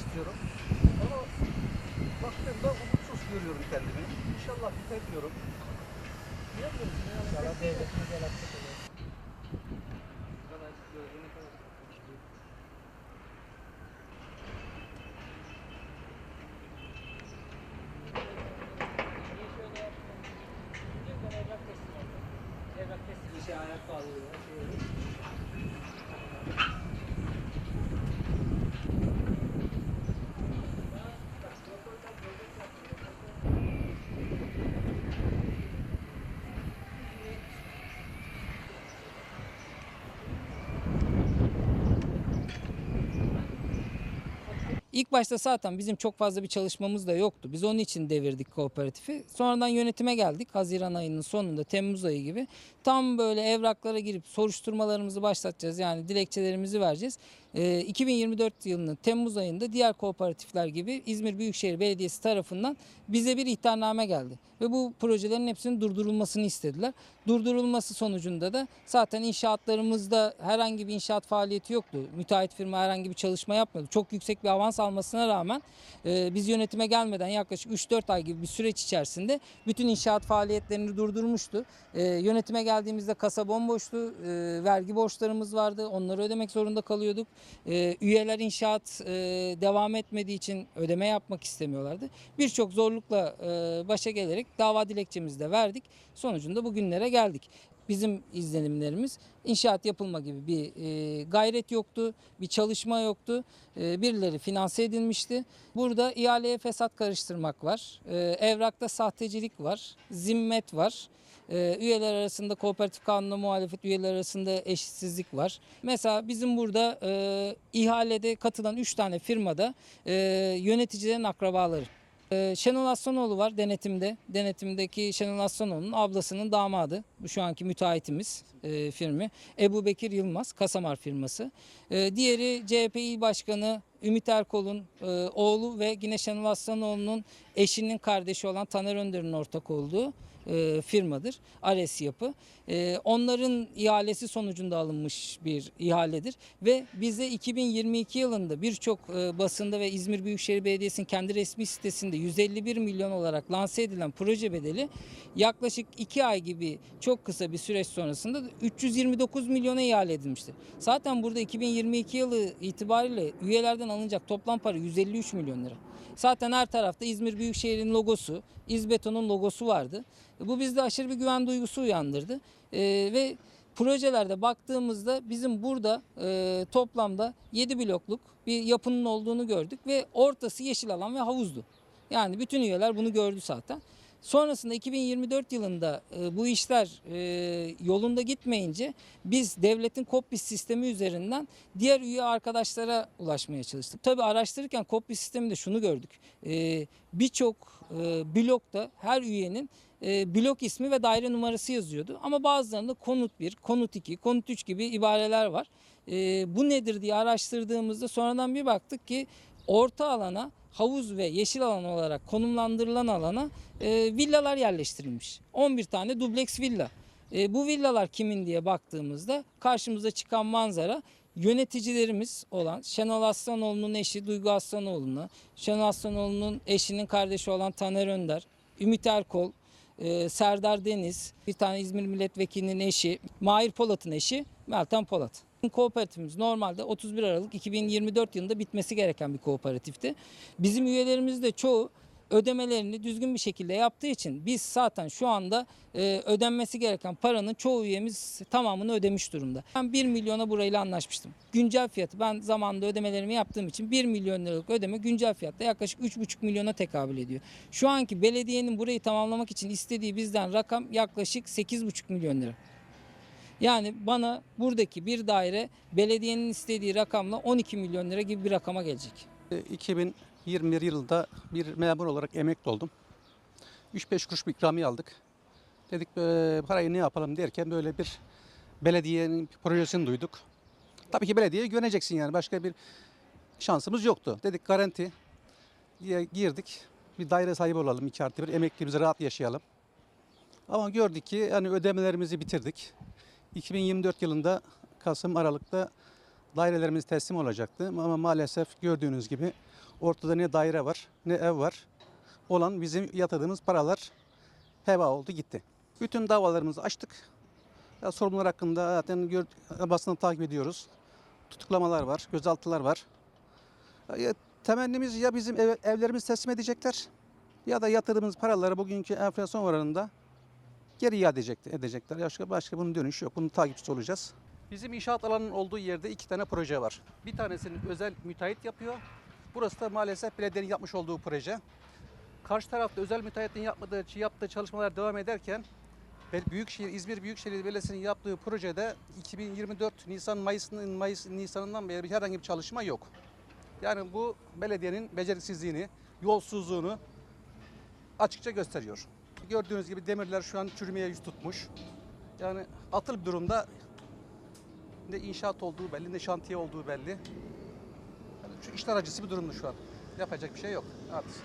istiyorum. Ama baktığımda umutsuz görüyorum kendimi. İnşallah biter diyorum. Bilemiyorum. İnşallah devletimiz el İlk başta zaten bizim çok fazla bir çalışmamız da yoktu. Biz onun için devirdik kooperatifi. Sonradan yönetime geldik. Haziran ayının sonunda, Temmuz ayı gibi. Tam böyle evraklara girip soruşturmalarımızı başlatacağız. Yani dilekçelerimizi vereceğiz. Ee, 2024 yılının Temmuz ayında diğer kooperatifler gibi İzmir Büyükşehir Belediyesi tarafından bize bir ihtarname geldi. Ve bu projelerin hepsinin durdurulmasını istediler. Durdurulması sonucunda da zaten inşaatlarımızda herhangi bir inşaat faaliyeti yoktu. Müteahhit firma herhangi bir çalışma yapmadı. Çok yüksek bir avans almasına rağmen e, biz yönetime gelmeden yaklaşık 3-4 ay gibi bir süreç içerisinde bütün inşaat faaliyetlerini durdurmuştu. E, yönetime geldiğimizde kasa bomboştu. E, vergi borçlarımız vardı. Onları ödemek zorunda kalıyorduk. E, üyeler inşaat e, devam etmediği için ödeme yapmak istemiyorlardı. Birçok zorlukla e, başa gelerek dava dilekçemizi de verdik. Sonucunda bugünlere geldik. Bizim izlenimlerimiz inşaat yapılma gibi bir e, gayret yoktu, bir çalışma yoktu. E, birileri finanse edilmişti. Burada ihaleye fesat karıştırmak var, e, evrakta sahtecilik var, zimmet var. Üyeler arasında kooperatif kanuna muhalefet üyeler arasında eşitsizlik var. Mesela bizim burada e, ihalede katılan 3 tane firmada e, yöneticilerin akrabaları. Ee, Şenol Aslanoğlu var denetimde. Denetimdeki Şenol Aslanoğlu'nun ablasının damadı. Bu şu anki müteahhitimiz e, firmi. Ebu Bekir Yılmaz, Kasamar firması. E, diğeri CHP İl Başkanı Ümit Erkol'un e, oğlu ve yine Şenol Aslanoğlu'nun eşinin kardeşi olan Taner Önder'in ortak olduğu e, firmadır. Ares Yapı. E, onların ihalesi sonucunda alınmış bir ihaledir ve bize 2022 yılında birçok e, basında ve İzmir Büyükşehir Belediyesi'nin kendi resmi sitesinde 151 milyon olarak lanse edilen proje bedeli yaklaşık 2 ay gibi çok kısa bir süreç sonrasında 329 milyona ihale edilmiştir. Zaten burada 2022 yılı itibariyle üyelerden alınacak toplam para 153 milyon lira. Zaten her tarafta İzmir Büyükşehir'in logosu, İzbeton'un logosu vardı. Bu bizde aşırı bir güven duygusu uyandırdı. Ee, ve projelerde baktığımızda bizim burada e, toplamda 7 blokluk bir yapının olduğunu gördük ve ortası yeşil alan ve havuzdu. Yani bütün üyeler bunu gördü zaten. Sonrasında 2024 yılında e, bu işler e, yolunda gitmeyince biz devletin KOPBİS sistemi üzerinden diğer üye arkadaşlara ulaşmaya çalıştık. Tabii araştırırken KOPBİS sisteminde şunu gördük. E, Birçok blokta her üyenin blok ismi ve daire numarası yazıyordu. Ama bazılarında konut 1, konut 2, konut 3 gibi ibareler var. Bu nedir diye araştırdığımızda sonradan bir baktık ki orta alana havuz ve yeşil alan olarak konumlandırılan alana e, villalar yerleştirilmiş. 11 tane dubleks villa. E, bu villalar kimin diye baktığımızda karşımıza çıkan manzara yöneticilerimiz olan Şenol Aslanoğlu'nun eşi Duygu Aslanoğlu'na, Şenol Aslanoğlu'nun eşinin kardeşi olan Taner Önder, Ümit Erkol, e, Serdar Deniz, bir tane İzmir Milletvekilinin eşi, Mahir Polat'ın eşi Meltem Polat. Kooperatifimiz normalde 31 Aralık 2024 yılında bitmesi gereken bir kooperatifti. Bizim üyelerimiz de çoğu ödemelerini düzgün bir şekilde yaptığı için biz zaten şu anda e, ödenmesi gereken paranın çoğu üyemiz tamamını ödemiş durumda. Ben 1 milyona burayla anlaşmıştım. Güncel fiyatı ben zamanında ödemelerimi yaptığım için 1 milyon liralık ödeme güncel fiyatta yaklaşık 3,5 milyona tekabül ediyor. Şu anki belediyenin burayı tamamlamak için istediği bizden rakam yaklaşık 8,5 milyon lira. Yani bana buradaki bir daire belediyenin istediği rakamla 12 milyon lira gibi bir rakama gelecek. 2021 yılında bir memur olarak emekli oldum. 3-5 kuruş bir ikramiye aldık. Dedik "Ee, parayı ne yapalım derken böyle bir belediyenin bir projesini duyduk. Tabii ki belediyeye güveneceksin yani başka bir şansımız yoktu. Dedik garanti diye girdik. Bir daire sahibi olalım 2 artı 1 emekliliğimizi rahat yaşayalım. Ama gördük ki hani ödemelerimizi bitirdik. 2024 yılında Kasım Aralık'ta dairelerimiz teslim olacaktı. Ama maalesef gördüğünüz gibi ortada ne daire var ne ev var. Olan bizim yatırdığımız paralar heva oldu gitti. Bütün davalarımızı açtık. Ya, sorumlular hakkında zaten gör, basını takip ediyoruz. Tutuklamalar var, gözaltılar var. Ya, temennimiz ya bizim ev, evlerimizi teslim edecekler ya da yatırdığımız paraları bugünkü enflasyon oranında geri iade edecek, edecekler. Başka, başka bunun dönüşü yok. Bunun takipçisi olacağız. Bizim inşaat alanının olduğu yerde iki tane proje var. Bir tanesini özel müteahhit yapıyor. Burası da maalesef belediyenin yapmış olduğu proje. Karşı tarafta özel müteahhitin yapmadığı, yaptığı çalışmalar devam ederken Büyükşehir, İzmir Büyükşehir Belediyesi'nin yaptığı projede 2024 Nisan Mayıs'ın Mayıs Nisan'ından beri herhangi bir çalışma yok. Yani bu belediyenin beceriksizliğini, yolsuzluğunu açıkça gösteriyor. Gördüğünüz gibi demirler şu an çürümeye yüz tutmuş. Yani atıl bir durumda ne inşaat olduğu belli ne şantiye olduğu belli. Yani şu işler acısı bir durumda şu an. Yapacak bir şey yok artık.